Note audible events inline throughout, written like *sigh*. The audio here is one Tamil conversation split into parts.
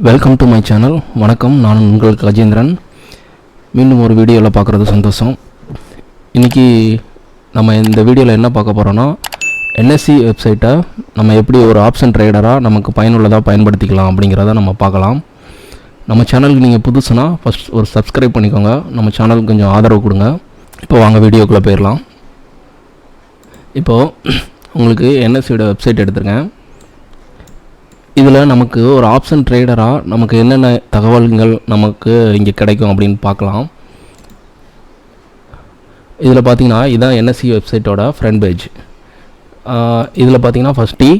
வெல்கம் டு மை சேனல் வணக்கம். நான் உங்கள் கஜேந்திரன். மீண்டும் ஒரு வீடியோவில் பார்க்குறது சந்தோஷம். இன்றைக்கி நம்ம இந்த வீடியோவில் என்ன பார்க்க போகிறோன்னா என்எஸ்சி வெப்சைட்டை நம்ம எப்படி ஒரு ஆப்ஷன் ட்ரேடராக நமக்கு பயனுள்ளதாக பயன்படுத்திக்கலாம் அப்படிங்கிறத நம்ம பார்க்கலாம். நம்ம சேனலுக்கு நீங்கள் புதுசுனா ஃபஸ்ட் ஒரு சப்ஸ்கிரைப் பண்ணிக்கோங்க. நம்ம சேனலுக்கு கொஞ்சம் ஆதரவு கொடுங்க. இப்போ வாங்க வீடியோக்குள்ளே போயிடலாம். இப்போது உங்களுக்கு என்எஸ்சியோட வெப்சைட் எடுத்துருக்கேன். இதில் நமக்கு ஒரு ஆப்ஷன் ட்ரேடராக நமக்கு என்னென்ன தகவல்கள் நமக்கு இங்கே கிடைக்கும் அப்படின்னு பார்க்கலாம். இதில் பார்த்தீங்கன்னா இதுதான் என்எஸ்சி வெப்சைட்டோட ஃப்ரண்ட் பேஜ் இதில் பார்த்தீங்கன்னா first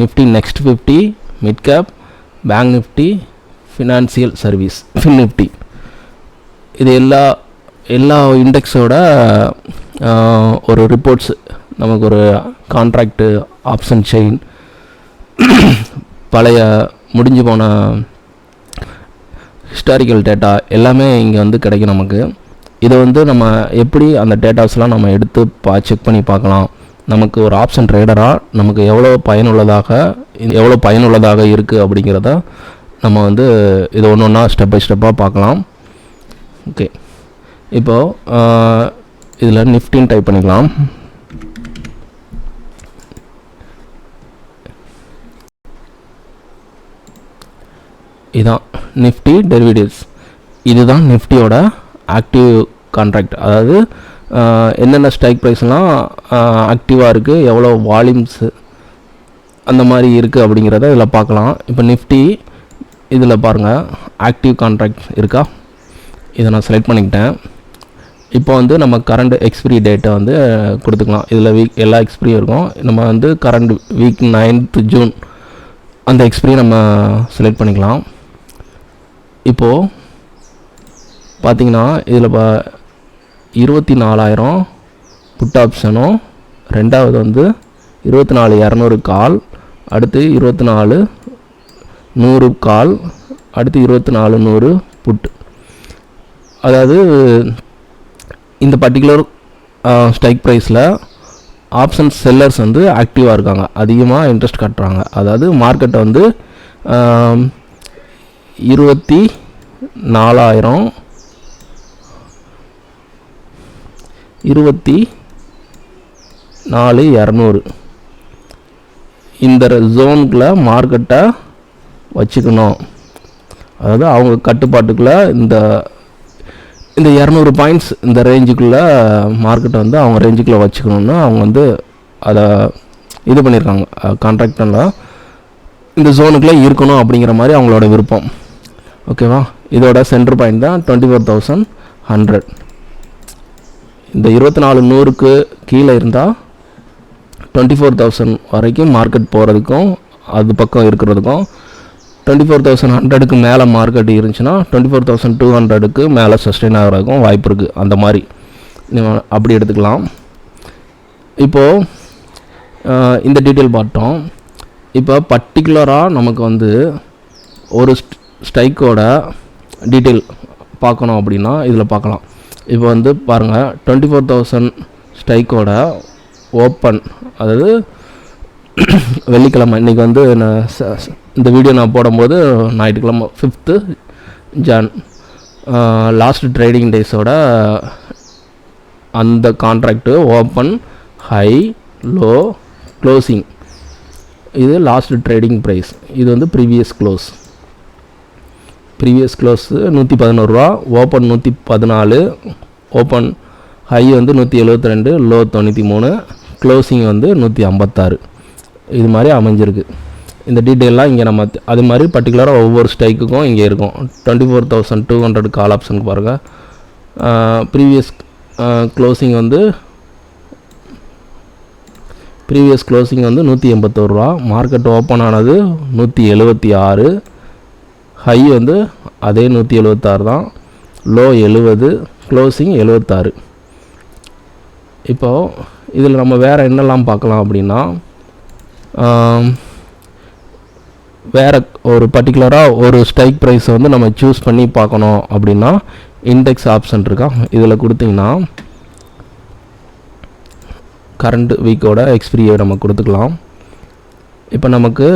Nifty next fifty mid cap bank Nifty financial service fin Nifty இது எல்லா எல்லா இண்டெக்ஸோட ஒரு ரிப்போர்ட்ஸ் நமக்கு ஒரு கான்ட்ராக்டு ஆப்ஷன் செயின் பழைய முடிஞ்சு போன ஹிஸ்டாரிக்கல் டேட்டா எல்லாமே இங்கே வந்து கிடைக்கும் நமக்கு. இதை வந்து நம்ம எப்படி அந்த டேட்டாஸ்லாம் நம்ம எடுத்து பா செக் பண்ணி பார்க்கலாம். நமக்கு ஒரு ஆப்ஷன் ட்ரேடராக நமக்கு எவ்வளோ பயனுள்ளதாக எவ்வளோ பயனுள்ளதாக இருக்குது அப்படிங்கிறத நம்ம வந்து இது ஒன்று ஒன்றா ஸ்டெப் பை ஸ்டெப்பாக பார்க்கலாம். ஓகே இப்போது இதில் நிஃப்டின்னு டைப் பண்ணிக்கலாம். இதான் நிஃப்டி டெரிவேட்டிவ்ஸ் இதுதான் நிஃப்டியோட ஆக்டிவ் கான்ட்ராக்ட் அதாவது என்னென்ன ஸ்ட்ரைக் ப்ரைஸ்லாம் ஆக்டிவாக இருக்குது எவ்வளோ வால்யூம்ஸு அந்த மாதிரி இருக்குது அப்படிங்கிறத இதில் பார்க்கலாம். இப்போ நிஃப்டி இதில் பாருங்கள் ஆக்டிவ் கான்ட்ராக்ட் இருக்கா? இதை நான் செலக்ட் பண்ணிக்கிட்டேன். இப்போ வந்து நம்ம கரண்ட் எக்ஸ்பிரி டேட்டை வந்து கொடுத்துக்கலாம். இதில் வீக் எல்லா எக்ஸ்பிரியும் இருக்கும். நம்ம வந்து கரண்ட் வீக் நைன்த்து ஜூன் அந்த எக்ஸ்பிரி நம்ம செலக்ட் பண்ணிக்கலாம். இப்போது பார்த்தீங்கன்னா இதில் பா இருபத்தி நாலாயிரம் புட் ஆப்ஷனும் ரெண்டாவது வந்து இருபத்தி நாலு இரநூறு கால் அடுத்து இருபத்தி நாலு நூறு கால் அடுத்து இருபத்தி நாலு நூறு புட்டு அதாவது இந்த பர்டிகுலர் ஸ்ட்ரைக் ப்ரைஸில் ஆப்ஷன் செல்லர்ஸ் வந்து ஆக்டிவாக இருக்காங்க. அதிகமாக இன்ட்ரெஸ்ட் கட்டுறாங்க. அதாவது மார்க்கெட்டை வந்து இருபத்தி நாலாயிரம். இருபத்தி நாலு இரநூறு. இந்த ஜோனுக்குள்ளே மார்க்கெட்டை வச்சுக்கணும். அதாவது அவங்க கட்டுப்பாட்டுக்குள்ளே இந்த இந்த இரநூறு பாயிண்ட்ஸ் இந்த ரேஞ்சுக்குள்ளே மார்க்கெட்டை வந்து அவங்க ரேஞ்சுக்குள்ளே வச்சுக்கணுன்னு அவங்க வந்து அதை இது பண்ணியிருக்காங்க கான்ட்ராக்டில் இந்த ஜோனுக்குள்ளே இருக்கணும் அப்படிங்கிற மாதிரி அவங்களோட விருப்பம். ஓகேவா? இதோட சென்டர் பாயிண்ட் தான் டுவெண்ட்டி ஃபோர் தௌசண்ட் ஹண்ட்ரட் இந்த இருபத்தி நாலு நூறுக்கு கீழே இருந்தால் டுவெண்ட்டி ஃபோர் தௌசண்ட் வரைக்கும் மார்க்கெட் போகிறதுக்கும் அது பக்கம் இருக்கிறதுக்கும் டுவெண்ட்டி ஃபோர் தௌசண்ட் ஹண்ட்ரடுக்கு மேலே மார்க்கெட் இருந்துச்சுன்னா டுவெண்ட்டி ஃபோர் தௌசண்ட் டூ ஹண்ட்ரடுக்கு மேலே சஸ்டெயின் ஆகிறதுக்கும் வாய்ப்பு இருக்குது அந்த மாதிரி நீங்கள் அப்படி எடுத்துக்கலாம். இப்போது இந்த டீட்டெயில் பார்த்தோம் இப்போ பர்டிகுலராக நமக்கு வந்து ஒரு ஸ்ட்ரைக்கோட டீட்டெயில் பார்க்கணும் அப்படின்னா இதில் பார்க்கலாம். இப்போ வந்து பாருங்கள் டுவெண்ட்டி ஃபோர் தௌசண்ட் ஸ்ட்ரைக்கோட ஓப்பன் அதாவது *clears throat* வெள்ளிக்கிழமை. இன்றைக்கி வந்து இந்த வீடியோ நான் போடும்போது ஞாயிற்றுக்கிழமை ஃபிஃப்த்து ஜான் லாஸ்ட் ட்ரேடிங் டேஸோட அந்த contract open high low closing இது லாஸ்ட் ட்ரேடிங் ப்ரைஸ் இது வந்து ப்ரீவியஸ் க்ளோஸ் ப்ரீவியஸ் க்ளோஸ் நூற்றி பதினோருவா ஓப்பன் நூற்றி பதினாலு ஓப்பன் ஹை வந்து நூற்றி எழுபத்தி ரெண்டு லோ தொண்ணூற்றி மூணு க்ளோசிங் வந்து நூற்றி ஐம்பத்தாறு இது மாதிரி அமைஞ்சிருக்கு. இந்த டீட்டெயிலாம் இங்கே நம்ம அது மாதிரி பர்டிகுலராக ஒவ்வொரு ஸ்டைக்குக்கும் இங்கே இருக்கும். Twenty four thousand two hundred call ஆப்ஷனுக்கு பாருங்கள் ப்ரீவியஸ் க்ளோசிங் வந்து ப்ரீவியஸ் க்ளோசிங் வந்து நூற்றி எண்பத்தோருவா மார்க்கெட் ஓப்பன் ஆனது நூற்றி எழுபத்தி ஆறு ஹை வந்து அதே நூற்றி எழுபத்தாறு தான். லோ எழுபது க்ளோசிங் எழுபத்தாறு இப்போது இதில் நம்ம வேறு என்னெல்லாம் பார்க்கலாம் அப்படின்னா வேறு ஒரு பர்டிகுலராக ஒரு ஸ்ட்ரைக் ப்ரைஸை வந்து நம்ம சூஸ் பண்ணி பார்க்கணும் அப்படின்னா இண்டெக்ஸ் ஆப்ஷன் இருக்கா? இதில் கொடுத்தீங்கன்னா கரண்ட் வீக்கோட எக்ஸ்பிரியை நம்ம கொடுத்துக்கலாம். இப்போ நமக்கு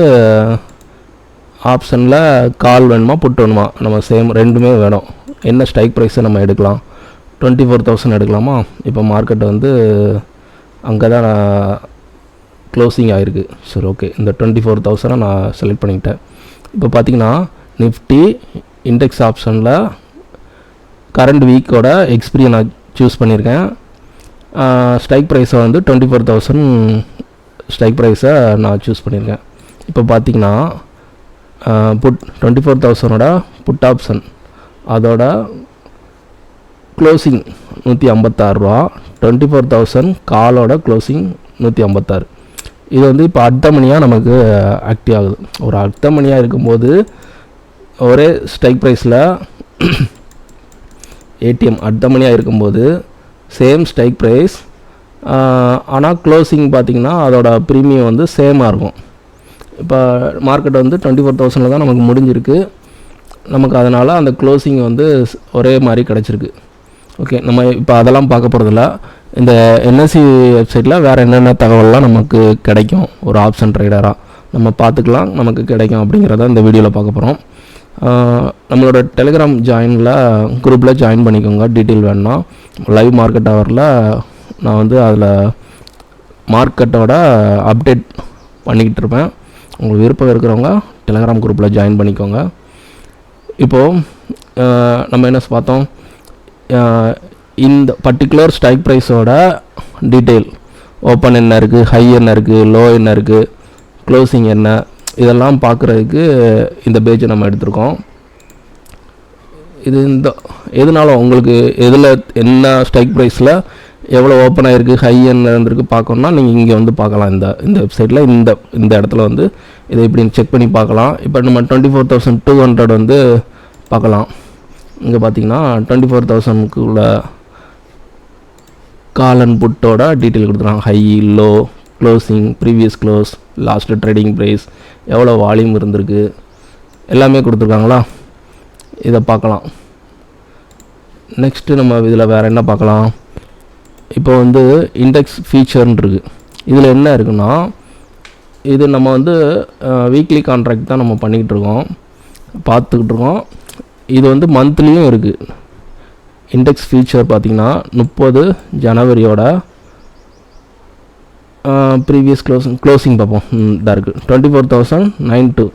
ஆப்ஷனில் கால் வேணுமா புட் வேணுமா? நம்ம சேம் ரெண்டுமே வேணும். என்ன ஸ்ட்ரைக் ப்ரைஸை நம்ம எடுக்கலாம்? டுவெண்ட்டி ஃபோர் தௌசண்ட் எடுக்கலாமா? இப்போ மார்க்கெட் வந்து அங்கே தான் க்ளோசிங் ஆகிருக்கு சரி ஓகே இந்த டுவெண்ட்டி ஃபோர் தௌசண்டை நான் செலக்ட் பண்ணிக்கிட்டேன். இப்போ பார்த்தீங்கன்னா நிஃப்டி இண்டெக்ஸ் ஆப்ஷனில் கரண்ட் வீக்கோட எக்ஸ்பிரி நான் சூஸ் பண்ணியிருக்கேன். ஸ்ட்ரைக் ப்ரைஸை வந்து டுவெண்ட்டி ஃபோர் தௌசண்ட் ஸ்ட்ரைக் ப்ரைஸை நான் சூஸ் பண்ணியிருக்கேன். இப்போ பார்த்தீங்கன்னா புட் டுவெண்ட்டி ஃபோர் தௌசண்டோட புட் ஆப்ஷன் அதோட க்ளோசிங் நூற்றி ஐம்பத்தாறுரூவா டுவெண்ட்டி ஃபோர் தௌசண்ட் காலோட க்ளோசிங் நூற்றி ஐம்பத்தாறு. இது வந்து இப்போ அடுத்த மணியாக நமக்கு ஆக்டிவ் ஆகுது. ஒரு அடுத்த மணியாக இருக்கும்போது ஒரே ஸ்ட்ரைக் ப்ரைஸில் ஏடிஎம் அடுத்த மணியாக இருக்கும்போது சேம் ஸ்ட்ரைக் ப்ரைஸ் ஆனால் க்ளோசிங் பார்த்திங்கன்னா அதோட ப்ரீமியம் வந்து சேமாக இருக்கும். இப்போ மார்க்கெட் வந்து டுவெண்ட்டி ஃபோர் தௌசண்டில் தான் நமக்கு முடிஞ்சிருக்கு. நமக்கு அதனால் அந்த க்ளோசிங் வந்து ஒரே மாதிரி கிடச்சிருக்கு. ஓகே நம்ம இப்போ அதெல்லாம் பார்க்க போகிறதில்ல இந்த என்எஸ்சி வெப்சைட்டில் வேறு என்னென்ன தகவல்லாம் நமக்கு கிடைக்கும்? ஒரு ஆப்ஷன் ட்ரேடராக நம்ம பார்த்துக்கலாம் நமக்கு கிடைக்கும் அப்படிங்கிறத இந்த வீடியோவில் பார்க்க போகிறோம் நம்மளோட டெலிகிராம் ஜாயினில் குரூப்பில் ஜாயின் பண்ணிக்கோங்க. டீட்டெயில் வேணும்னா லைவ் மார்க்கெட் ஹவரில் நான் வந்து அதில் மார்க்கெட்டோட அப்டேட் பண்ணிக்கிட்டு இருப்பேன். உங்களுக்கு விருப்பம் இருக்கிறவங்க டெலகிராம் குரூப்பில் ஜாயின் பண்ணிக்கோங்க. இப்போது நம்ம என்ன பார்த்தோம்? இந்த பர்டிகுலர் ஸ்ட்ரைக் ப்ரைஸோட டீட்டெயில் ஓப்பன் என்ன இருக்குது ஹை என்ன இருக்குது லோ என்ன இருக்குது க்ளோசிங் என்ன? இதெல்லாம் பார்க்குறதுக்கு இந்த பேஜை நம்ம எடுத்திருக்கோம். இது இந்த எதனால உங்களுக்கு எதில் என்ன ஸ்ட்ரைக் ப்ரைஸில் எவ்வளோ ஓப்பன் ஆகிருக்கு ஹை என்ன இருந்திருக்கு பார்க்கணுன்னா நீங்கள் இங்கே வந்து பார்க்கலாம். இந்த இந்த வெப்சைட்டில் இந்த இந்த இடத்துல வந்து இதை இப்படி செக் பண்ணி பார்க்கலாம். இப்போ நம்ம twenty four thousand two hundred வந்து பார்க்கலாம். இங்கே பார்த்தீங்கன்னா டுவெண்ட்டி ஃபோர் தௌசண்ட்க்குள்ள கால் அண்ட் புட்டோட டீட்டெயில் கொடுத்துருக்காங்க. High low closing previous close last trading price எவ்வளோ வால்யூம் இருந்திருக்கு எல்லாமே கொடுத்துருக்காங்களா? இதை பார்க்கலாம். நெக்ஸ்ட்டு நம்ம இதில் வேறு என்ன பார்க்கலாம்? இப்போ வந்து இண்டெக்ஸ் ஃபீச்சர்னு இருக்குது இதில் என்ன இருக்குன்னா இது நம்ம வந்து வீக்லி கான்ட்ராக்ட் தான் நம்ம பண்ணிக்கிட்டு இருக்கோம். பார்த்துக்கிட்டு இருக்கோம். இது வந்து மந்த்லியும் இருக்குது இண்டெக்ஸ் ஃபீச்சர் பார்த்திங்கன்னா முப்பது ஜனவரியோட ப்ரீவியஸ் க்ளோசிங் க்ளோசிங் பார்ப்போம். இதாக இருக்குது twenty four thousand nine two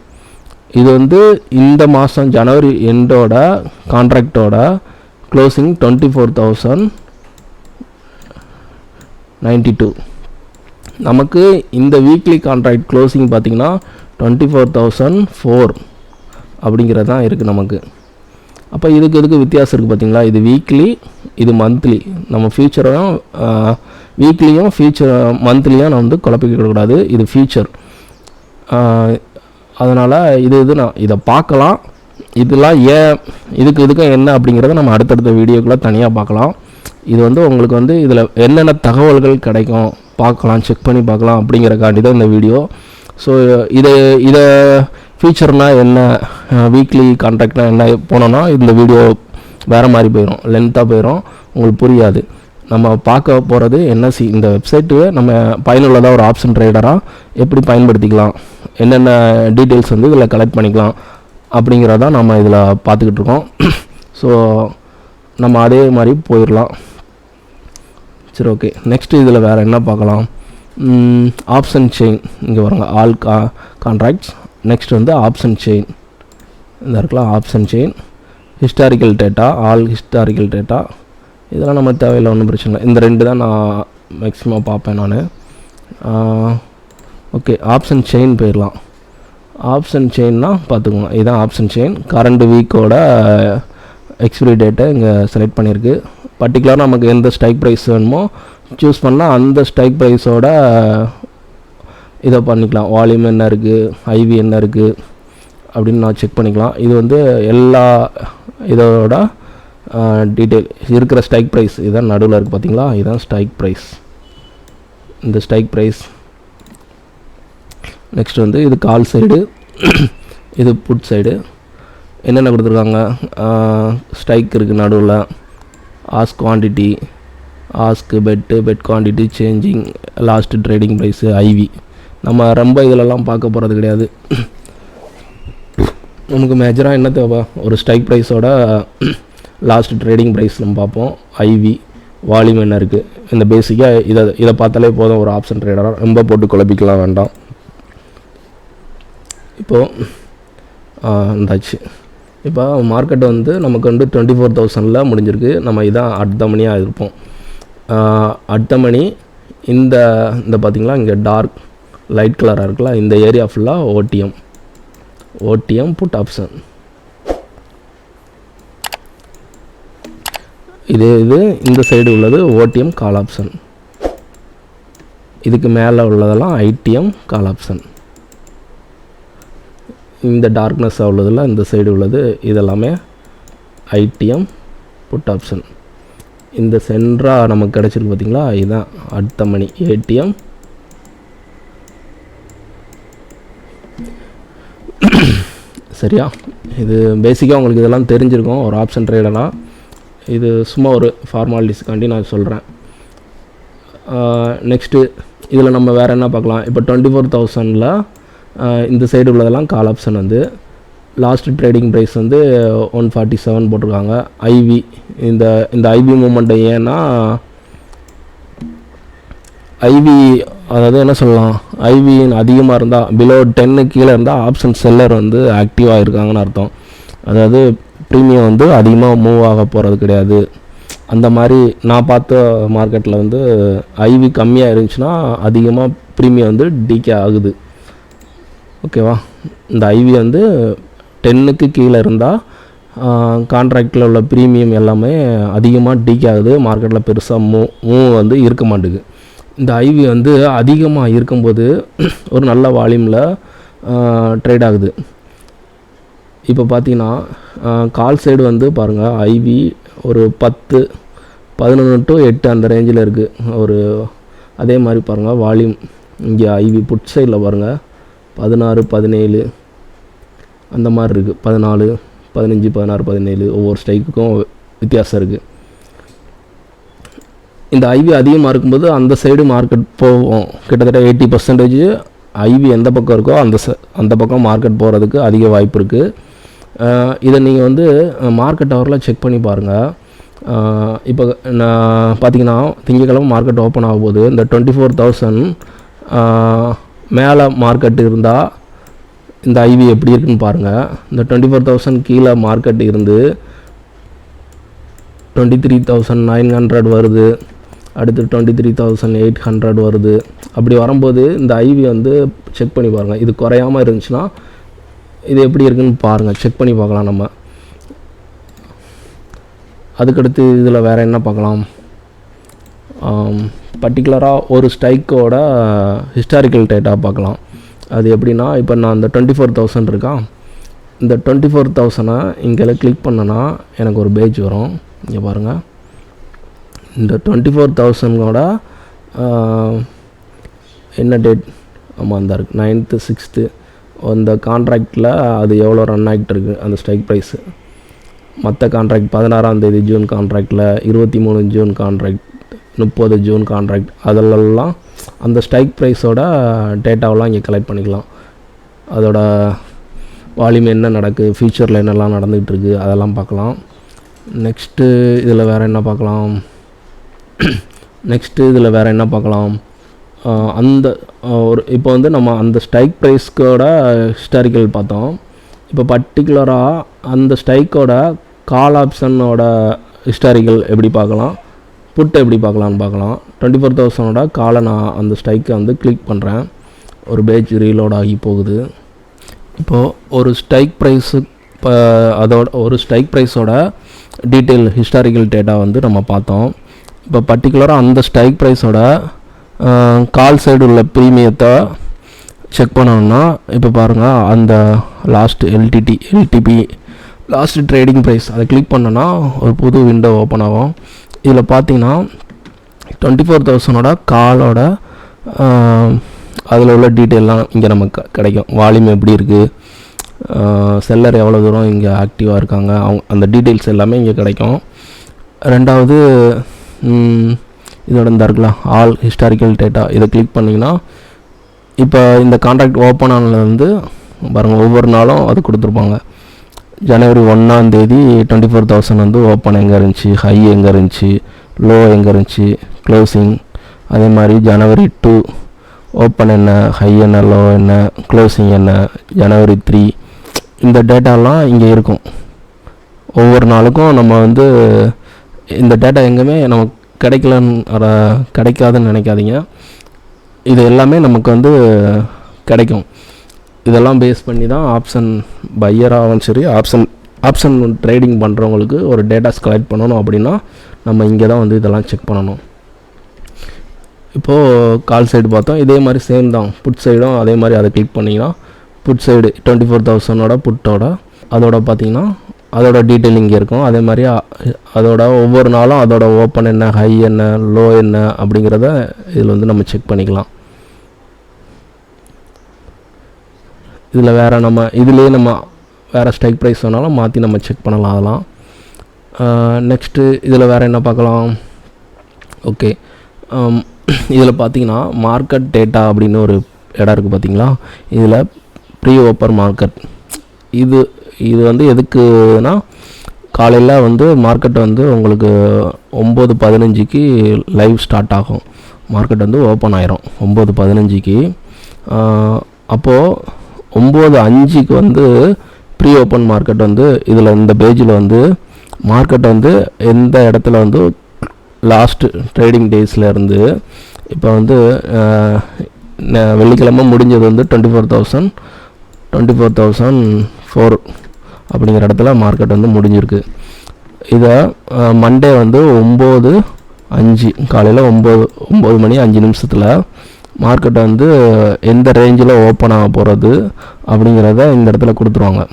இது வந்து இந்த மாதம் ஜனவரி எண்டோட கான்ட்ராக்டோட closing twenty four thousand ninety two நமக்கு இந்த வீக்லி கான்ட்ராக்ட் க்ளோசிங் பார்த்திங்கன்னா டுவெண்ட்டி ஃபோர் தௌசண்ட் ஃபோர் அப்படிங்கிறது தான் இருக்குது நமக்கு. அப்போ இதுக்கு இதுக்கு வித்தியாசம் இருக்குது பார்த்தீங்களா? இது வீக்லி இது மந்த்லி நம்ம ஃபியூச்சரும் வீக்லியும் ஃபியூச்சர் மந்த்லியும் நான் வந்து குழப்பிக்க கூடாது. இது ஃபியூச்சர் அதனால் இது இது நான் இதை பார்க்கலாம். இதெல்லாம் ஏன் இதுக்கு இதுக்கும் என்ன அப்படிங்கிறத நம்ம அடுத்தடுத்த வீடியோக்குள்ளே தனியாக பார்க்கலாம். இது வந்து உங்களுக்கு வந்து இதில் என்னென்ன தகவல்கள் கிடைக்கும் பார்க்கலாம் செக் பண்ணி பார்க்கலாம் அப்படிங்கிறக்காண்டி தான் இந்த வீடியோ. ஸோ இதை இதை ஃபீச்சர்னால் என்ன வீக்லி கான்ட்ராக்ட்னால் என்ன போனோன்னா இந்த வீடியோ வேறு மாதிரி போயிடும் லென்த்தாக போயிடும் உங்களுக்கு புரியாது. நம்ம பார்க்க போகிறது என்எஸ்சி இந்த வெப்சைட்டு நம்ம பயனுள்ளதாக ஒரு ஆப்ஷன் ட்ரேடராக எப்படி பயன்படுத்திக்கலாம் என்னென்ன டீட்டெயில்ஸ் வந்து இதில் கலெக்ட் பண்ணிக்கலாம் அப்படிங்கிறதான் நம்ம இதில் பார்த்துக்கிட்டு இருக்கோம். ஸோ நம்ம அதே மாதிரி போயிடலாம். சரி ஓகே நெக்ஸ்ட்டு இதில் வேறு என்ன பார்க்கலாம்? ஆப்ஷன் செயின் இங்கே வருங்க ஆல் கா கான்ட்ராக்ட்ஸ் நெக்ஸ்ட் வந்து ஆப்ஷன் செயின் இந்த இருக்கலாம் option chain historical data all historical data இதெல்லாம் நம்ம தேவையில்லை ஒன்றும் பிரச்சனை இல்லை. இந்த ரெண்டு தான் நான் மேக்ஸிமம் பார்ப்பேன் நான். ஓகே ஆப்ஷன் செயின் போயிடலாம். ஆப்ஷன் செயின்னா பார்த்துக்கோங்க. இதுதான் ஆப்ஷன் செயின் கரண்ட் வீக்கோட எக்ஸ்பிரி டேட்டை இங்கே செலக்ட் பண்ணியிருக்கு. பர்டிகுலராக நமக்கு எந்த ஸ்ட்ரைக் ப்ரைஸ் வேணுமோ சூஸ் பண்ணால் அந்த ஸ்ட்ரைக் ப்ரைஸோட இதை பண்ணிக்கலாம். வால்யூம் என்ன இருக்குது ஐவி என்ன இருக்குது அப்படின்னு நான் செக் பண்ணிக்கலாம். இது வந்து எல்லா இதோட டீட்டெயில் இருக்கிற ஸ்ட்ரைக் ப்ரைஸ் இதுதான் நடுவில் இருக்குது பார்த்தீங்களா இதுதான் ஸ்ட்ரைக் ப்ரைஸ் இந்த ஸ்ட்ரைக் ப்ரைஸ் நெக்ஸ்ட் வந்து இது கால் சைடு இது புட் சைடு என்னென்ன கொடுத்துருக்காங்க? ஸ்ட்ரைக் இருக்குது நடுவில். Ask quantity ask bid bid quantity changing last trading price IV நம்ம ரொம்ப இதிலெல்லாம் பார்க்க போகிறது கிடையாது. நமக்கு மேஜராக என்ன தேவை ஒரு ஸ்ட்ரைக் ப்ரைஸோட லாஸ்ட் ட்ரேடிங் ப்ரைஸ் நம்ம பார்ப்போம். ஐவி வால்யூம் என்ன இருக்குது இந்த பேசிக்காக இதை இதை பார்த்தாலே போதும் ஒரு ஆப்ஷன் ட்ரேடராக ரொம்ப போட்டு குழப்பிக்கலாம் வேண்டாம். இப்போது இருந்தாச்சு இப்போ மார்க்கெட் வந்து நமக்கு வந்து டுவெண்ட்டி ஃபோர் தௌசண்டில் முடிஞ்சிருக்கு. நம்ம இதான் அடுத்த மணியாக இருப்போம். அடுத்த மணி இந்த இந்த பார்த்திங்களா இங்கே டார்க் லைட் கலராக இருக்குல்ல இந்த ஏரியா ஃபுல்லாக ஓடிஎம் ஓடிஎம் புட் ஆப்ஷன் இது இது இந்த சைடு உள்ளது ஓடிஎம் கால் ஆப்ஷன் இதுக்கு மேலே உள்ளதெல்லாம் ஐடிஎம் கால் ஆப்ஷன் இந்த டார்க்னஸ்ஸாக உள்ளதில் இந்த சைடு உள்ளது இதெல்லாமே ஐடிஎம் புட் ஆப்ஷன் இந்த சென்ட்ராக நமக்கு கிடச்சிருக்கு பார்த்தீங்களா இதுதான் அடுத்த மணி ஏடிஎம் சரியா? இது பேசிக்காக உங்களுக்கு இதெல்லாம் தெரிஞ்சிருக்கும் ஒரு ஆப்ஷன் ட்ரேடெல்லாம் இது சும்மா ஒரு ஃபார்மாலிட்டிஸ்க்காண்டி நான் சொல்கிறேன் நெக்ஸ்ட்டு இதில் நம்ம வேறு என்ன பார்க்கலாம்? இப்போ டுவெண்ட்டி ஃபோர் தௌசண்டில் இந்த சைடு உள்ளதெல்லாம் கால் ஆப்ஷன் வந்து லாஸ்ட் ட்ரேடிங் ப்ரைஸ் வந்து ஒன் ஃபார்ட்டி செவன் போட்டிருக்காங்க ஐவி இந்த இந்த ஐவி மூமெண்ட்டை ஏன்னா ஐவி அதாவது என்ன சொல்லலாம் ஐவி அதிகமாக இருந்தால் பிலோ டென்னு கீழே இருந்தால் ஆப்ஷன் செல்லர் வந்து ஆக்டிவாக இருக்காங்கன்னு அர்த்தம். அதாவது ப்ரீமியம் வந்து அதிகமாக மூவ் ஆக போகிறது கிடையாது. அந்த மாதிரி நான் பார்த்த மார்க்கெட்டில் வந்து ஐவி கம்மியாக இருந்துச்சுன்னா அதிகமாக ப்ரீமியம் வந்து டீக்கே ஆகுது. ஓகேவா? இந்த ஐவி வந்து டென்னுக்கு கீழே இருந்தால் கான்ட்ராக்டில் உள்ள ப்ரீமியம் எல்லாமே அதிகமாக டீக் ஆகுது மார்க்கெட்டில் பெருசாக மூ மூவ் வந்து இருக்க மாட்டேங்குது இந்த ஐவி வந்து அதிகமாக இருக்கும்போது *clears throat* ஒரு நல்ல வால்யூமில் ட்ரேட் ஆகுது. இப்போ பார்த்தீங்கன்னா கால் சைடு வந்து பாருங்கள் ஐவி ஒரு பத்து பதினொன்று டு எட்டு அந்த ரேஞ்சில் இருக்குது ஒரு அதே மாதிரி பாருங்கள் வால்யூம் இங்கே ஐவி புட் சைடில் பாருங்கள் பதினாறு பதினேழு. அந்த மாதிரி இருக்குது பதினாலு பதினஞ்சு பதினாறு பதினேழு. ஒவ்வொரு ஸ்ட்ரைக்குக்கும் வித்தியாசம் இருக்குது இந்த ஐவி அதிகமாக இருக்கும்போது அந்த சைடு மார்க்கெட் போவோம் கிட்டத்தட்ட எயிட்டி பர்சன்டேஜ் ஐவி எந்த பக்கம் இருக்கோ அந்த ச அந்த பக்கம் மார்க்கெட் போகிறதுக்கு அதிக வாய்ப்பு இருக்குது இதை நீங்கள் வந்து மார்க்கெட் ஹவரில் செக் பண்ணி பாருங்கள் இப்போ நான் பார்த்தீங்கன்னா திங்கக்கிழமை மார்க்கெட் ஓப்பன் ஆகும்போது இந்த டுவெண்ட்டி ஃபோர் தௌசண்ட் மேலே மார்க்கெட் இருந்தால் இந்த ஐவி எப்படி இருக்குன்னு பாருங்கள் இந்த டுவெண்ட்டி ஃபோர் தௌசண்ட் கீழே மார்க்கெட் இருந்து twenty three thousand nine hundred வருது. அடுத்து twenty three thousand eight hundred வருது. அப்படி வரும்போது இந்த ஐவி வந்து செக் பண்ணி பாருங்கள் இது குறையாமல் இருந்துச்சுன்னா இது எப்படி இருக்குன்னு பாருங்கள் செக் பண்ணி பார்க்கலாம் நம்ம. அதுக்கடுத்து இதில் வேறு என்ன பார்க்கலாம்? பர்டிகுலராக ஒரு ஸ்ட்ரைக்கோட ஹிஸ்டாரிக்கல் டேட்டா பார்க்கலாம். அது எப்படின்னா இப்போ நான் இந்த டுவெண்ட்டி ஃபோர் தௌசண்ட் இருக்கான் இந்த டுவெண்ட்டி ஃபோர் தௌசண்டை இங்கே கிளிக் பண்ணனா எனக்கு ஒரு பேஜ் வரும். இங்கே பாருங்கள் இந்த டுவெண்ட்டி ஃபோர் தௌசண்டோட என்ன டேட் ஆமாம் அந்த இருக்குது நைன்த்து சிக்ஸ்த்து அந்த கான்ட்ராக்டில் அது எவ்வளோ ரன் ஆகிட்டு இருக்கு அந்த ஸ்ட்ரைக் ப்ரைஸு மற்ற கான்ட்ராக்ட் பதினாறாம் தேதி ஜூன் கான்ட்ராக்டில் இருபத்தி மூணு ஜூன் கான்ட்ராக்ட் முப்பது ஜூன் கான்ட்ராக்ட் அதிலெல்லாம் அந்த ஸ்ட்ரைக் ப்ரைஸோட டேட்டாவெல்லாம் இங்கே கலெக்ட் பண்ணிக்கலாம். அதோட வால்யூம் என்ன நடக்குது ஃப்யூச்சரில் என்னெல்லாம் நடந்துகிட்ருக்கு அதெல்லாம் பார்க்கலாம். நெக்ஸ்ட்டு இதில் வேறு என்ன பார்க்கலாம்? நெக்ஸ்ட்டு இதில் வேறு என்ன பார்க்கலாம்? அந்த ஒரு இப்போ வந்து நம்ம அந்த ஸ்ட்ரைக் ப்ரைஸ்க்கோட ஹிஸ்டாரிக்கல் பார்த்தோம். இப்போ பர்டிகுலராக அந்த ஸ்ட்ரைக்கோட கால் ஆப்ஷனோட ஹிஸ்டாரிக்கல் எப்படி பார்க்கலாம்? புட் எப்படி பார்க்கலான்னு பார்க்கலாம். டுவெண்ட்டி ஃபோர் தௌசண்டோட காலை நான் அந்த ஸ்ட்ரைக்கை வந்து கிளிக் பண்ணுறேன் ஒரு பேஜ் ரீலோட் ஆகி போகுது. இப்போது ஒரு ஸ்ட்ரைக் ப்ரைஸு இப்போ அதோட ஒரு ஸ்ட்ரைக் ப்ரைஸோட டீட்டெயில் ஹிஸ்டாரிக்கல் டேட்டா வந்து நம்ம பார்த்தோம். இப்போ பர்டிகுலராக அந்த ஸ்ட்ரைக் ப்ரைஸோட கால் சைடு உள்ள ப்ரீமியத்தை செக் பண்ணணும்னா இப்போ பாருங்கள் அந்த last LTT LTP last trading price அதை கிளிக் பண்ணோன்னா ஒரு புது விண்டோ ஓப்பன் ஆகும். இதில் பார்த்தீங்கன்னா டுவெண்ட்டி ஃபோர் தௌசண்டோட காலோட அதில் உள்ள டீட்டெயிலாம் இங்கே நமக்கு கிடைக்கும். வால்யூம் எப்படி இருக்குது செல்லர் எவ்வளோ தூரம் இங்கே ஆக்டிவாக இருக்காங்க? அவங்க அந்த டீட்டெயில்ஸ் எல்லாமே இங்கே கிடைக்கும். ரெண்டாவது இதோட இந்த இருக்குல்ல ஆல் ஹிஸ்டாரிக்கல் டேட்டா இதை கிளிக் பண்ணிங்கன்னா இப்போ இந்த கான்ட்ராக்ட் ஓப்பன் ஆனதுலேருந்து பாருங்கள் ஒவ்வொரு நாளும் அது கொடுத்துருப்பாங்க. ஜனவரி ஒன்றாம் தேதி டுவெண்ட்டி ஃபோர் தௌசண்ட் வந்து ஓப்பன் எங்கே இருந்துச்சு ஹை எங்கே இருந்துச்சு லோ எங்கே இருந்துச்சு க்ளோசிங் அதே மாதிரி ஜனவரி டூ ஓப்பன் என்ன ஹை என்ன லோ என்ன க்ளோசிங் என்ன ஜனவரி த்ரீ இந்த டேட்டாலாம் இங்கே இருக்கும். ஒவ்வொரு நாளுக்கும் நம்ம வந்து இந்த டேட்டா எங்கேயுமே நமக்கு கிடைக்கலன்னு கிடைக்காதுன்னு நினைக்காதீங்க. இது எல்லாமே நமக்கு வந்து கிடைக்கும். இதெல்லாம் பேஸ் பண்ணி தான் ஆப்ஷன் பையராகவும் சரி ஆப்ஷன் ஆப்ஷன் ட்ரேடிங் பண்ணுறவங்களுக்கு ஒரு டேட்டாஸ் கலெக்ட் பண்ணணும் அப்படின்னா நம்ம இங்கே தான் வந்து இதெல்லாம் செக் பண்ணணும். இப்போது கால் சைடு பார்த்தோம் இதே மாதிரி சேம் தான். புட் சைடும் அதே மாதிரி அதை கிளிக் பண்ணிங்கன்னா புட் சைடு டுவெண்ட்டி ஃபோர் தௌசண்டோட புட்டோட அதோட பார்த்தீங்கன்னா அதோட டீட்டெயில் இங்கே இருக்கும். அதே மாதிரி அதோட ஒவ்வொரு நாளும் அதோட ஓப்பன் என்ன ஹை என்ன லோ என்ன அப்படிங்கிறத இதில் வந்து நம்ம செக் பண்ணிக்கலாம். இதில் வேறு நம்ம இதுலேயே நம்ம வேறு ஸ்ட்ரைக் ப்ரைஸ் வேணாலும் மாற்றி நம்ம செக் பண்ணலாம் அதெல்லாம். நெக்ஸ்ட்டு இதில் வேறு என்ன பார்க்கலாம்? ஓகே இதில் பார்த்தீங்கன்னா மார்க்கெட் டேட்டா அப்படின்னு ஒரு இடம் இருக்குது பார்த்தீங்களா? இதில் ப்ரீ ஓப்பர் மார்க்கெட் இது இது வந்து எதுக்குன்னா காலையில் வந்து மார்க்கெட் வந்து உங்களுக்கு ஒம்பது பதினஞ்சுக்கு லைவ் ஸ்டார்ட் ஆகும். மார்க்கெட் வந்து ஓப்பன் ஆயிரும். ஒம்பது பதினஞ்சுக்கு. அப்போது ஒம்பது அஞ்சுக்கு வந்து ப்ரீ ஓப்பன் மார்க்கெட் வந்து இதில் இந்த பேஜில் வந்து மார்க்கெட் வந்து எந்த இடத்துல வந்து லாஸ்ட்டு ட்ரேடிங் டேஸ்லேருந்து இப்போ வந்து வெள்ளிக்கிழமை முடிஞ்சது வந்து twenty four thousand twenty four thousand four அப்படிங்கிற இடத்துல மார்க்கெட் வந்து முடிஞ்சிருக்கு. இதை மண்டே வந்து ஒம்பது அஞ்சு காலையில் ஒம்பது ஒம்பது மணி அஞ்சு நிமிஷத்தில் மார்க்கெட் வந்து எந்த ரேஞ்சில் ஓப்பன் ஆக போகிறது அப்படிங்கிறத இந்த இடத்துல கொடுத்துருவாங்க.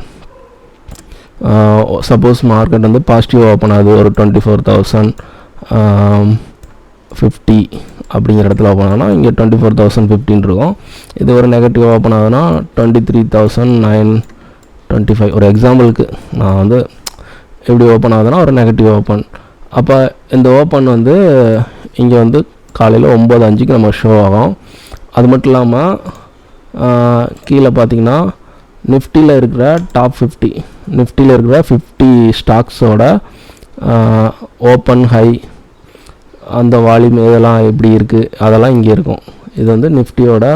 சப்போஸ் மார்க்கெட் வந்து பாசிட்டிவ் ஓப்பன் ஆகுது ஒரு டுவெண்ட்டி ஃபோர் தௌசண்ட் ஃபிஃப்டி அப்படிங்கிற இடத்துல ஓப்பன் ஆகுனா இங்கே டுவெண்ட்டி ஃபோர் தௌசண்ட் ஃபிஃப்டின் இருக்கும். இது ஒரு நெகட்டிவ் ஓப்பன் ஆகுதுன்னா twenty three thousand nine twenty five ஒரு எக்ஸாம்பிளுக்கு நான் வந்து எப்படி ஓப்பன் ஆகுதுன்னா ஒரு நெகட்டிவ் ஓப்பன் அப்போ இந்த ஓப்பன் வந்து இங்கே வந்து காலையில் ஒம்பது அஞ்சுக்கு நம்ம ஷோ ஆகும். அது மட்டும் இல்லாமல் கீழே பார்த்தீங்கன்னா நிஃப்டியில் இருக்கிற டாப் ஃபிஃப்டி நிஃப்டியில் இருக்கிற ஃபிஃப்டி ஸ்டாக்ஸோட ஓப்பன் ஹை அந்த வால்யூம் இதெல்லாம் எப்படி இருக்குது அதெல்லாம் இங்கே இருக்கும். இது வந்து நிஃப்டியோட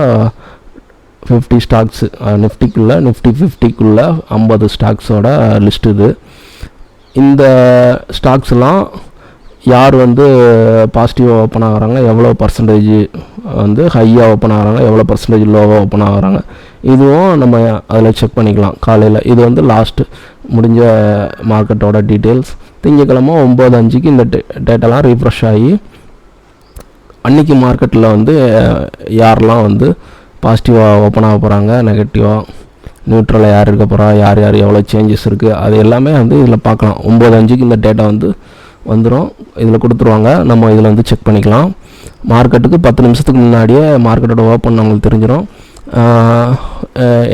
ஃபிஃப்டி ஸ்டாக்ஸு நிஃப்டிக்குள்ளே நிஃப்டி ஃபிஃப்டிக்குள்ளே ஐம்பது ஸ்டாக்ஸோட லிஸ்ட் இது. இந்த ஸ்டாக்ஸ்லாம் யார் வந்து பாசிட்டிவாக ஓப்பன் ஆகுறாங்க எவ்வளோ பர்சன்டேஜ் வந்து ஹையாக ஓப்பன் ஆகிறாங்க எவ்வளோ பர்சன்டேஜ் லோவாக ஓப்பன் ஆகுறாங்க இதுவும் நம்ம அதில் செக் பண்ணிக்கலாம் காலையில். இது வந்து லாஸ்ட்டு முடிஞ்ச மார்க்கெட்டோட டீட்டெயில்ஸ் திங்கக்கிழமை ஒம்பது அஞ்சுக்கு இந்த டேட்டெல்லாம் ரீஃப்ரெஷ் ஆகி அன்றைக்கி மார்க்கெட்டில் வந்து யாரெல்லாம் வந்து பாசிட்டிவாக ஓப்பன் ஆக போகிறாங்க நெகட்டிவாக நியூட்ரலாக யார் இருக்க போகிறா யார் யார் எவ்வளோ சேஞ்சஸ் இருக்குது அது எல்லாமே வந்து இதில் பார்க்கலாம். ஒம்பது அஞ்சுக்கு இந்த டேட்டா வந்து வந்துடும் இதில் கொடுத்துருவாங்க. நம்ம இதில் வந்து செக் பண்ணிக்கலாம். மார்க்கெட்டுக்கு பத்து நிமிஷத்துக்கு முன்னாடியே மார்க்கெட்டோட ஓப்பன் நம்மளுக்கு தெரிஞ்சிடும்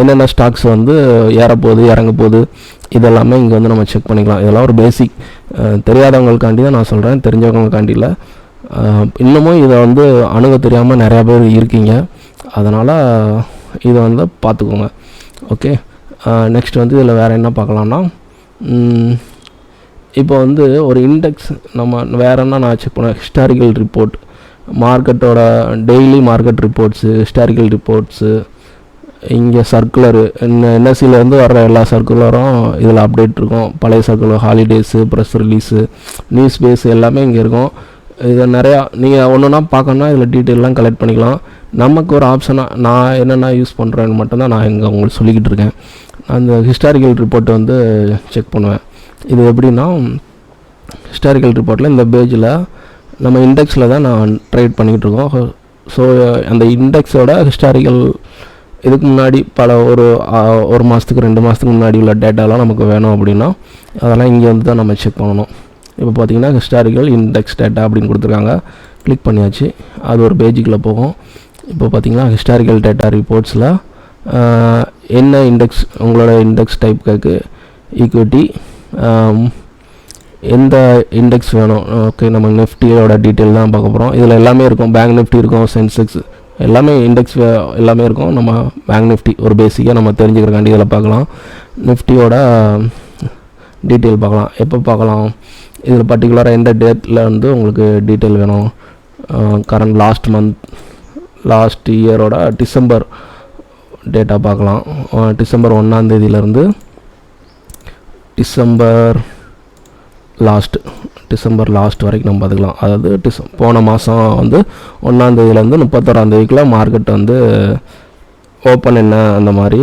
என்னென்ன ஸ்டாக்ஸ் வந்து ஏறப்போகுது இறங்க போகுது இதெல்லாமே இங்கே வந்து நம்ம செக் பண்ணிக்கலாம். இதெல்லாம் ஒரு பேசிக் தெரியாதவங்களுக்காண்டி தான் நான் சொல்கிறேன் தெரிஞ்சவங்களுக்காண்டி இல்லை. இன்னமும் இதை வந்து அணுக தெரியாமல் நிறையா பேர் இருக்கீங்க. அதனால் இதை வந்து பார்த்துக்கோங்க. ஓகே நெக்ஸ்ட் வந்து இதில் வேறு என்ன பார்க்கலாம்னா இப்போ வந்து ஒரு இண்டெக்ஸ் நம்ம வேற என்ன நான் செக் பண்ணேன் ஹிஸ்டாரிக்கல் ரிப்போர்ட் மார்க்கெட்டோட daily market reports historical reports இங்கே சர்க்குலரு என்ன என்எஸ்சிலேருந்து வர்ற எல்லா சர்க்குலரும் இதில் அப்டேட் இருக்கும். பழைய circular holidays press release news base எல்லாமே இங்கே இருக்கும். இதை நிறையா நீங்கள் ஒன்று ஒன்றா பார்க்கணுன்னா இதில் டீட்டெயிலெலாம் கலெக்ட் பண்ணிக்கலாம். நமக்கு ஒரு ஆப்ஷனாக நான் என்னென்ன யூஸ் பண்ணுறேன்னு மட்டும்தான் நான் இங்கே உங்களுக்கு சொல்லிக்கிட்டு இருக்கேன். அந்த ஹிஸ்டாரிக்கல் ரிப்போர்ட்டை வந்து செக் பண்ணுவேன். இது எப்படின்னா ஹிஸ்டாரிக்கல் ரிப்போர்ட்டில் இந்த பேஜில் நம்ம இண்டெக்ஸில் தான் நான் ட்ரேட் பண்ணிக்கிட்டு இருக்கோம். ஸோ அந்த இண்டெக்ஸோட ஹிஸ்டாரிக்கல் இதுக்கு முன்னாடி பல ஒரு ஒரு மாதத்துக்கு ரெண்டு மாதத்துக்கு முன்னாடி உள்ள டேட்டாலாம் நமக்கு வேணும் அப்படின்னா அதெல்லாம் இங்கே வந்து தான் நம்ம செக் பண்ணணும். இப்போ பார்த்தீங்கன்னா ஹிஸ்டாரிக்கல் இண்டெக்ஸ் டேட்டா அப்படின்னு கொடுத்துருக்காங்க. கிளிக் பண்ணியாச்சு. அது ஒரு பேஜுக்குள்ளே போகும். இப்போ பார்த்தீங்கன்னா ஹிஸ்டாரிக்கல் டேட்டா ரிப்போர்ட்ஸில் என்ன இண்டெக்ஸ் உங்களோட இண்டெக்ஸ் டைப் கேக்கு ஈக்விட்டி எந்த இண்டெக்ஸ் வேணும்? ஓகே நம்ம நிஃப்டியோட டீட்டெயில் தான் பார்க்க போகிறோம் இதில் எல்லாமே இருக்கும். பேங்க் நிஃப்டி இருக்கும் சென்செக்ஸ் எல்லாமே இண்டெக்ஸ் எல்லாமே இருக்கும். நம்ம பேங்க் நிஃப்டி ஒரு பேசிக்காக நம்ம தெரிஞ்சுக்கிறக்காண்டி இதில் பார்க்கலாம். நிஃப்டியோட டீட்டெயில் பார்க்கலாம். எப்போ பார்க்கலாம்? இதில் பர்டிகுலராக எந்த டேட்டில் வந்து உங்களுக்கு டீட்டெயில் வேணும்? கரண்ட் லாஸ்ட் மந்த் லாஸ்ட் இயரோட டிசம்பர் டேட்டா பார்க்கலாம். டிசம்பர் ஒன்றாந்தேதியிலேருந்து டிசம்பர் லாஸ்ட் டிசம்பர் லாஸ்ட் வரைக்கும் நம்ம பார்த்துக்கலாம். அதாவது டிச போன மாதம் வந்து ஒன்றாந்தேதியிலேருந்து முப்பத்தோராந்தேதிக்குள்ளே மார்க்கெட் வந்து ஓப்பன் என்ன அந்த மாதிரி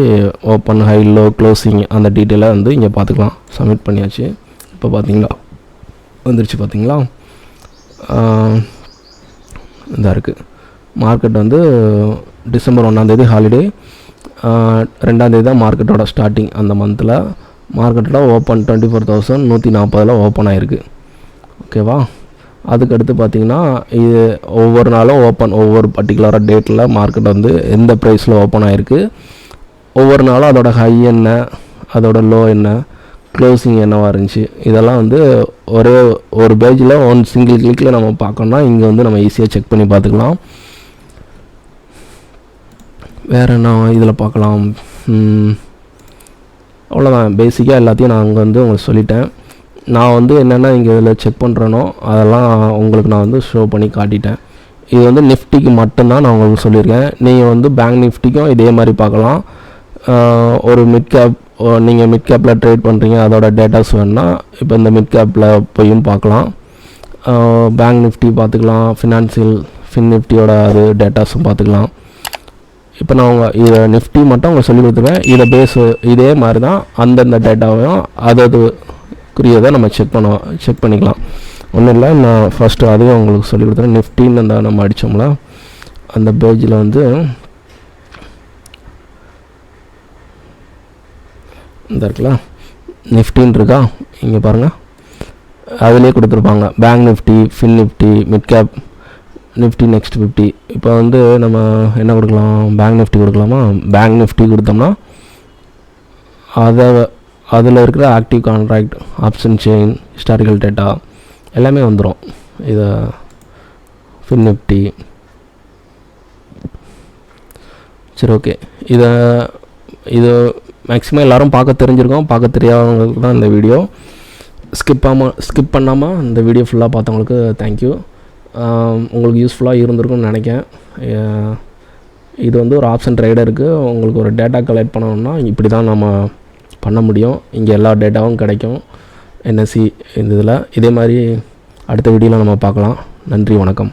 ஓப்பன் ஹை லோ க்ளோசிங் அந்த டீட்டெயிலை வந்து இங்கே பார்த்துக்கலாம். சப்மிட் பண்ணியாச்சு. இப்போ பார்த்தீங்களா? வந்துருச்சு பார்த்தீங்களா? இதாக இருக்குது மார்க்கெட் வந்து டிசம்பர் ஒன்றாந்தேதி ஹாலிடே ரெண்டாந்தேதி தான் மார்க்கெட்டோட ஸ்டார்டிங் அந்த மந்தில் மார்க்கெட்டோட ஓப்பன் டுவெண்ட்டி ஃபோர் தௌசண்ட் நூற்றி நாற்பதில் ஓப்பன் ஆகிருக்கு ஓகேவா? அதுக்கடுத்து பார்த்தீங்கன்னா இது ஒவ்வொரு நாளும் ஓப்பன் ஒவ்வொரு பர்டிகுலராக டேட்டில் மார்க்கெட் வந்து எந்த ப்ரைஸில் ஓப்பன் ஆகிருக்கு ஒவ்வொரு நாளும் அதோட ஹை என்ன அதோடய லோ என்ன க்ளோசிங் என்னவா இருந்துச்சு இதெல்லாம் வந்து ஒரே ஒரு பேஜில் ஒன் சிங்கிள் கிளிக்கில் நம்ம பார்க்கணும்னா இங்கே வந்து நம்ம ஈஸியாக செக் பண்ணி பார்த்துக்கலாம் வேறு என்ன இதில் பார்க்கலாம் அவ்வளோதான் பேசிக்காக எல்லாத்தையும் நான் அங்கே வந்து உங்களுக்கு சொல்லிட்டேன். நான் வந்து என்னென்ன இங்கே இதில் செக் பண்ணுறேனோ அதெல்லாம் உங்களுக்கு நான் வந்து ஷோ பண்ணி காட்டிட்டேன். இது வந்து நிஃப்டிக்கு மட்டும்தான் நான் உங்களுக்கு சொல்லியிருக்கேன். நீங்கள் வந்து பேங்க் நிஃப்டிக்கும் இதே மாதிரி பார்க்கலாம். ஒரு மிட் கேப் நீங்கள் மிட் கேப்பில் ட்ரேட் பண்ணுறீங்க அதோட டேட்டாஸ் வேணுன்னா இப்போ இந்த மிட் கேப்பில் போயும் பார்க்கலாம். பேங்க் நிஃப்டி பார்த்துக்கலாம். ஃபினான்சியல் ஃபின் நிஃப்டியோட அது டேட்டாஸும் பார்த்துக்கலாம். இப்போ நான் உங்கள் இதை நிஃப்டி மட்டும் உங்களுக்கு சொல்லி கொடுத்துருவேன். இதை பேஸ் இதே மாதிரி தான் அந்தந்த டேட்டாவையும் அதது குறியதை நம்ம செக் பண்ண செக் பண்ணிக்கலாம். ஒன்றும் இல்லை நான் ஃபஸ்ட்டு அதையும் உங்களுக்கு சொல்லி கொடுத்துறேன். நிஃப்டின்னு அந்த நம்ம அடித்தோம்ல அந்த பேஜில் வந்து இந்த இருக்குல்ல நிஃப்டின்னு இருக்கா? இங்கே பாருங்கள் அதிலே கொடுத்துருப்பாங்க. Bank Nifty fin Nifty mid cap Nifty next fifty இப்போ வந்து நம்ம என்ன கொடுக்கலாம்? பேங்க் நிஃப்டி கொடுக்கலாமா? பேங்க் நிஃப்டி கொடுத்தோம்னா அதை அதில் இருக்கிற active contract option chain historical data எல்லாமே வந்துடும் இதை ஃபின் நிஃப்டி சரி ஓகே இதை இது மேக்ஸிமம் எல்லாரும் பார்க்க தெரிஞ்சிருக்கோம். பார்க்க தெரியாதவங்களுக்கு தான் இந்த வீடியோ ஸ்கிப் ஆமாம் ஸ்கிப் பண்ணாமல் இந்த வீடியோ ஃபுல்லாக பார்த்தவங்களுக்கு தேங்க்யூ உங்களுக்கு யூஸ்ஃபுல்லாக இருந்திருக்கும்னு நினைக்கிறேன். இது வந்து ஒரு ஆப்ஷன் ட்ரைடருக்கு உங்களுக்கு ஒரு டேட்டா கலெக்ட் பண்ணணும்னா இப்படி தான் நம்ம பண்ண முடியும். இங்கே எல்லா டேட்டாவும் கிடைக்கும். என்எஸ்சி இந்த இதில். இதே மாதிரி அடுத்த வீடியோவில் நம்ம பார்க்கலாம். நன்றி வணக்கம்.